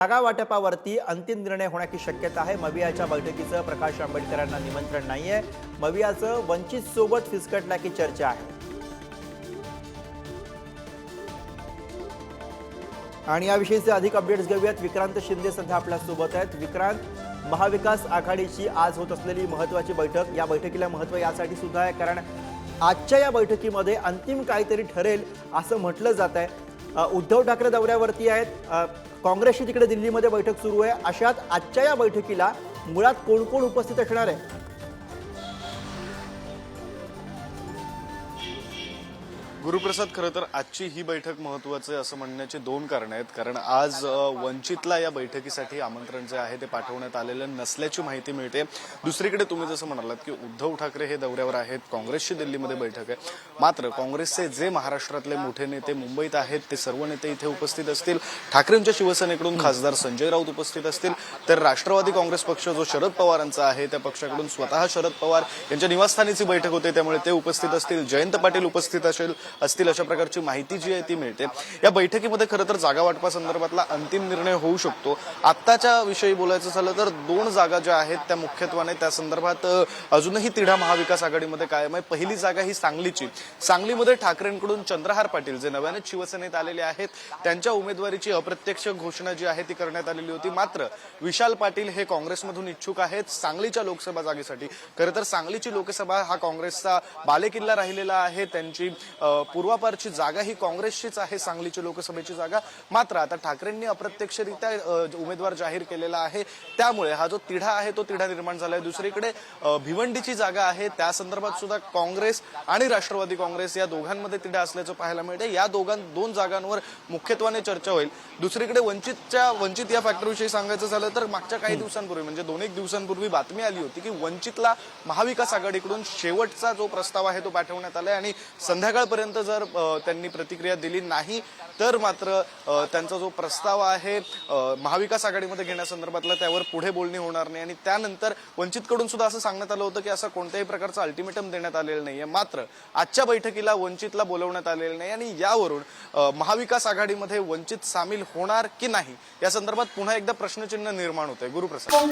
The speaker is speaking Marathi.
जागा वाटपावरती अंतिम निर्णय होण्याची शक्यता आहे. मवियाच्या बैठकीचं प्रकाश आंबेडकरांना निमंत्रण नाहीये. मवियाचं वंचित सोबत फिसकटण्याची चर्चा आहे. आणि याविषयीचे अधिक अपडेट्स घेऊयात. विक्रांत शिंदे सध्या आपल्यासोबत आहेत. विक्रांत महाविकास आघाडीची आज होत असलेली महत्वाची बैठक या बैठकीला महत्त्व यासाठी सुद्धा आहे. कारण आजच्या या बैठकीमध्ये अंतिम काहीतरी ठरेल असं म्हटलं जात आहे उद्धव ठाकरे दौऱ्यावरती आहेत. काँग्रेसची तिकडे दिल्लीमध्ये बैठक सुरू आहे. अशात आजच्या या बैठकीला मुळात कोण कोण उपस्थित असणार आहे? गुरुप्रसाद खरं तर आजची ही बैठक महत्वाचं आहे असं म्हणण्याची दोन कारणं आहेत. कारण आज वंचितला या बैठकीसाठी आमंत्रण जे आहे ते पाठवण्यात आलेलं नसल्याची माहिती मिळते. दुसरीकडे तुम्ही जसं म्हणालात की उद्धव ठाकरे हे दौऱ्यावर आहेत. काँग्रेसची दिल्लीमध्ये बैठक आहे. मात्र काँग्रेसचे जे महाराष्ट्रातले मोठे नेते मुंबईत आहेत ते सर्व नेते इथे उपस्थित असतील. ठाकरेंच्या शिवसेनेकडून खासदार संजय राऊत उपस्थित असतील. तर राष्ट्रवादी काँग्रेस पक्ष जो शरद पवारांचा आहे त्या पक्षाकडून स्वतः शरद पवार यांच्या निवासस्थानीची बैठक होते. त्यामुळे ते उपस्थित असतील. जयंत पाटील उपस्थित असेल. असतील अशा प्रकारची माहिती जी आहे ती मिळते. या बैठकीमध्ये खरं तर जागा वाटपासंदर्भातला अंतिम निर्णय होऊ शकतो. आत्ताच्या विषयी बोलायचं झालं तर दोन जागा ज्या आहेत त्या मुख्यत्वाने त्या संदर्भात अजूनही तिढा महाविकास आघाडीमध्ये कायम आहे. पहिली जागा ही सांगलीची. सांगलीमध्ये ठाकरेंकडून चंद्रहार पाटील जे नव्याने शिवसेनेत आलेले आहेत त्यांच्या उमेदवारीची अप्रत्यक्ष घोषणा जी आहे ती करण्यात आलेली होती. मात्र विशाल पाटील हे काँग्रेसमधून इच्छुक आहेत सांगलीच्या लोकसभा जागेसाठी. खरं तर सांगलीची लोकसभा हा काँग्रेसचा बालेकिल्ला राहिलेला आहे. त्यांची पूर्वापारची जागा ही काँग्रेसचीच आहे सांगलीची लोकसभेची जागा. मात्र आता ठाकरेंनी अप्रत्यक्षरित्या उमेदवार जाहीर केलेला आहे. त्यामुळे हा जो तिढा आहे तो तिढा निर्माण झाला आहे दुसरीकडे भिवंडीची जागा आहे. त्या संदर्भात सुद्धा काँग्रेस आणि राष्ट्रवादी काँग्रेस या दोघांमध्ये तिढा असल्याचं पाहायला मिळते या दोघां दोन जागांवर मुख्यत्वाने चर्चा होईल. दुसरीकडे वंचितच्या वंचित या फॅक्टरविषयी सांगायचं झालं तर मागच्या काही दिवसांपूर्वी म्हणजे दोन एक दिवसांपूर्वी बातमी आली होती की वंचितला महाविकास आघाडीकडून शेवटचा जो प्रस्ताव आहे तो पाठवण्यात आलाय. आणि संध्याकाळपर्यंत जर त्यांनी प्रतिक्रिया दिली नाही तर मात्र त्यांचा जो प्रस्ताव आहे महाविकास आघाडीमध्ये घेण्यासंदर्भातला त्यावर पुढे बोलणी होणार नाही. आणि त्यानंतर वंचितकडून सुद्धा असं सांगण्यात आलं होतं की असं कोणत्याही प्रकारचं अल्टिमेटम देण्यात आलेलं नाहीये. मात्र आजच्या बैठकीला वंचितला बोलवण्यात आलेलं नाही आणि यावरून महाविकास आघाडीमध्ये वंचित सामील होणार की नाही या संदर्भात पुन्हा एकदा प्रश्नचिन्ह निर्माण होतंय. गुरुप्रसाद.